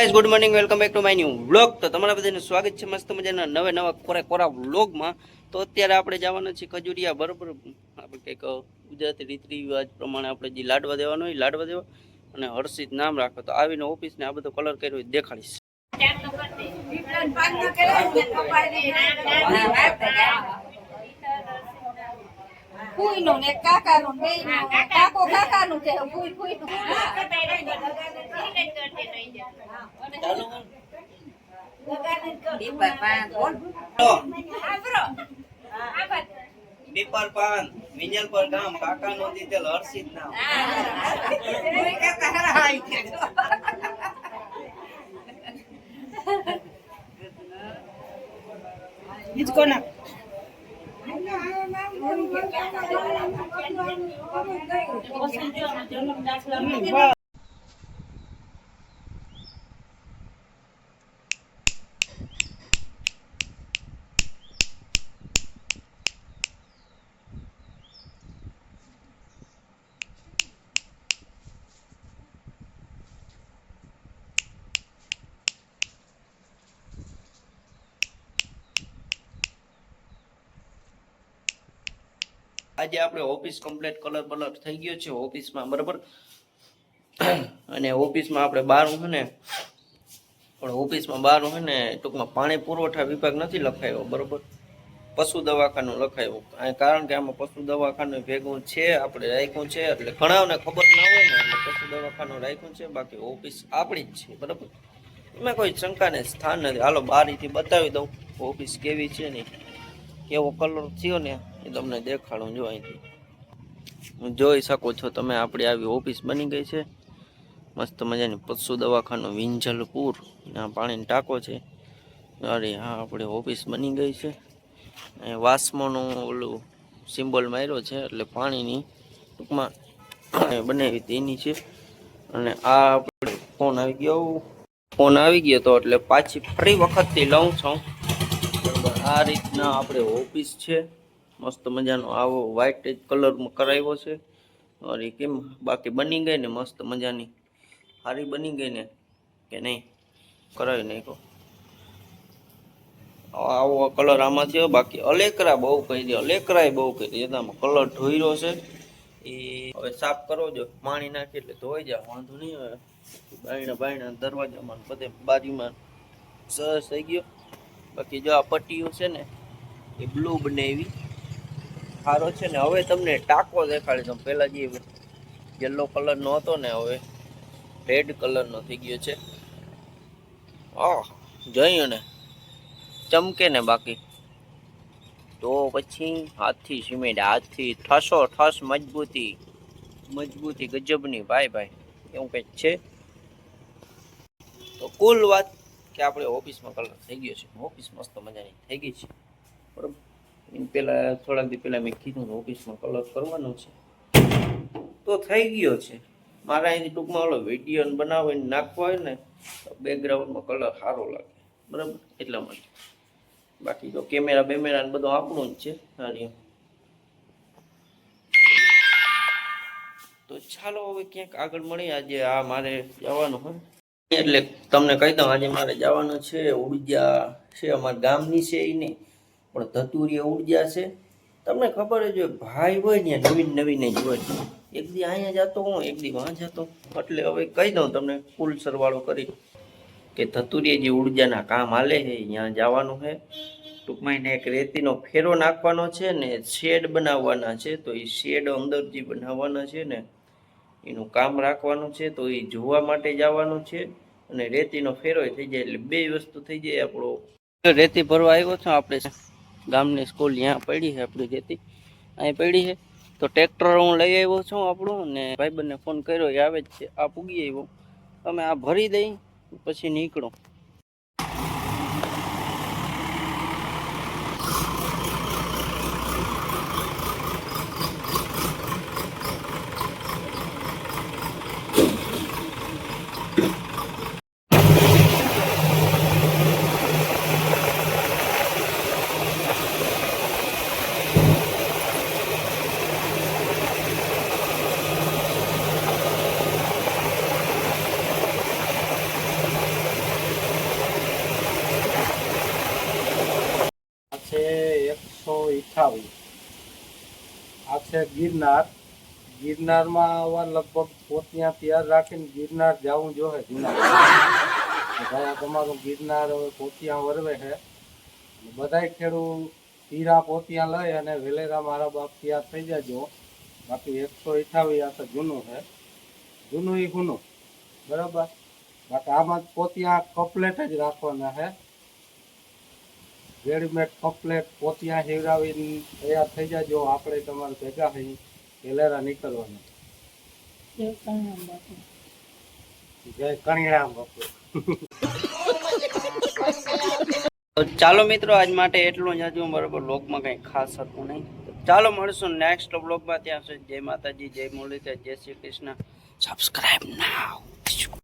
Guys good morning welcome back to my new vlog તો તમારા બધાને સ્વાગત છે મસ્ત મજાના નવા નવા કોરા કોરા વ્લોગમાં તો અત્યારે આપણે જવાના છીએ ખજૂરિયા બરોબર. આપણે કંઈક ગુજરાતી રીત રિવાજ પ્રમાણે આપણે જે લાડવા દેવાનો હોય એ લાડવા દેવા અને હર્ષિત નામ રાખો. તો આવીને ઓફિસને આ બધો કલર કર્યો. હોય એ દેખાડીશ ફૂઈનું ને કાકાનું બેયનું કાકો. કાકાનું છે ફૂઈ no દીપર પાન વિંજલ પર ગામ કાકા નો દીધેલ હર્ષિત નામ આજે આપણે ઓફિસ કમ્પ્લીટ કલર બલર થઈ ગયો છે ઓફિસમાં, બરાબર? અને ઓફિસમાં આપણે બારું છે ને, પણ ઓફિસમાં બારું છે ને, ટૂંકમાં પાણી પુરવઠા વિભાગ નથી લખાયો, બરાબર? પશુ દવાખાનું લખાયું. કારણ કે આમાં પશુ દવાખાનું ભેગું છે, આપણે રાખ્યું છે, એટલે ઘણાને ખબર ના હોય ને, એટલે પશુ દવાખાનું રાખ્યું છે, બાકી ઓફિસ આપણી જ છે, બરાબર? એમાં કોઈ શંકાને સ્થાન નથી. હાલો બારીથી બતાવી દઉં, ઓફિસ કેવી છે ને, કેવો કલર થયો ને એ તમને દેખાડું જો અહીંથી. જોઈ શકો છો તમે આપણી આવી ઓફિસ બની ગઈ છે. મસ્ત મજાની પશુ દવાખાનું વિંજલપુર. ત્યાં પાણીનો ટાંકો છે. અરે હા, આપણી ઓફિસ બની ગઈ છે. વાસ્મોનું ઓલું સિમ્બોલ માર્યો છે, એટલે પાણીની ટૂંકમાં બનાવી તેની છે. અને આ આપણે ફોન આવી ગયો. ફોન આવી ગયો તો એટલે પાછી ફરી વખતથી લઉં છું. આ રીતના આપણે ઓફિસ છે. મસ્ત મજાનો આવો વ્હાઇટ કલરમાં કરાવ્યો છે. અરે કેમ? બાકી બની ગઈ ને મસ્ત મજાની. સારી બની ગઈ ને? કે નહીં? કરાવી નાખો આવો કલર આમાં થયો બાકી અલેકરા બહુ કહી દે. અલેકરાય બહુ કહી દે. એનામાં કલર ધોઈરો છે. એ હવે સાફ કરો જો. પાણી નાખી એટલે ધોઈ જાય વાંધો નહીં હવે. બાયણા બાયણા દરવાજામાં બધે બારીમાં સરસ થઈ ગયો. બાકી જો આ પટ્ટીઓ છે ને, એ બ્લુ બનાવી. સારો છે ને, હવે તમને ટાંકો દેખાડી દઉં. પહેલાં જે યલો કલરનો હતો ને, હવે રેડ કલરનો થઈ ગયો છે. આહ જોયું ને. ચમકે ને બાકી. તો પછી હાથથી સિમેન્ટ, હાથથી ઠસો, ઠસ મજબૂતી. મજબૂતી ગજબની. ભાઈ ભાઈ, એવું કંઈક છે? તો કુલ વાત કે આપણે ઓફિસમાં કલર થઈ ગયો છે. ઓફિસ મસ્ત મજાની થઈ ગઈ છે. બરાબર. એની પહેલાં થોડાક દી પહેલાં મેં કીધું ઓફિસમાં કલર કરવાનો છે. તો થઈ ગયો છે. મારા અહીંથી ટૂંકમાં ઓલો વીડિયો બનાવીને નાખવો હોય ને, તો બેકગ્રાઉન્ડમાં કલર સારો લાગે. બરાબર? એટલા માટે. બાકી તો કેમેરા બેમેરા ને બધું આપણું જ છે. સારી તો ચાલો હવે ક્યાંક આગળ મળી આજે આ મારે જવાનું હોય. એટલે તમને કહી દઉં, આજે મારે જવાનું છે. ઊર્જા છે, અમારા ગામની છે એ નહીં પણ ધતુરીય ઊર્જા છે. તમને ખબર જ હોય, ભાઈ હોય ને, નવીન નવીન જ હોય એક દી અહીંયા જતો હું, એક દી વાં જતો. એટલે હવે કહી દઉં તમને કુલ સરવાળો કરી કે ધતુરીએ જે ઉર્જાના કામ હાલે છે ત્યાં જવાનું છે. ટૂંકમાં એને એક રેતીનો ફેરો નાખવાનો છે ને શેડ બનાવવાના છે. તો એ શેડ અંદર જે બનાવવાના છે ને, એનું કામ રાખવાનું છે. તો એ જોવા માટે જવાનું છે અને રેતીનો ફેરો થઈ જાય એટલે બે વસ્તુ થઈ જાય આપણો. રેતી ભરવા આવ્યો છો, આપણે ગામની સ્કૂલ ત્યાં પડી છે આપણી જેથી. અહીં પડી છે. તો ટ્રેક્ટર હું લઈ આવ્યો છું આપણું ને ભાઈબંધને ફોન કર્યો, એ આવે જ છે. આ પૂગી આવ્યો. તમે આ ભરી દઈ, પછી નીકળો. ઈઠાવી આ છે ગિરનાર. ગિરનારમાં આવા લગભગ પોતિયા તૈયાર રાખીને ગિરનાર જવું જોઈએ જુનાગઢ. ભાઈ તમારું ગિરનાર હવે પોતિયા વરવે છે બધાય ખેડૂત તીરા પોતિયા લઈ અને વેલેરા મારા બાપ તૈયાર થઈ જાજો. બાકી એકસો અઠાવી આ તો જૂનું છે જૂનું એ જૂનું. બરાબર? બાકી આમાં પોતિયા કપલેટ જ રાખવાના છે રેડીમેડ કપલેટ પોતિયા હેવડાવીને તૈયાર થઈ જાજો. આપણે તમારે ભેગા થઈ વેલેરા નીકળવાના. જય કણિયામ બાપુ. ચાલો મિત્રો આજ માટે એટલું જ. હતું બરાબર લોકમાં કંઈ ખાસ હતું નહીં. ચાલો મળીશું નેક્સ્ટ બ્લોગમાં ત્યાં સુધી જય માતાજી જય મુરલીધર જય શ્રી કૃષ્ણ. સબસ્ક્રાઈબ નાવ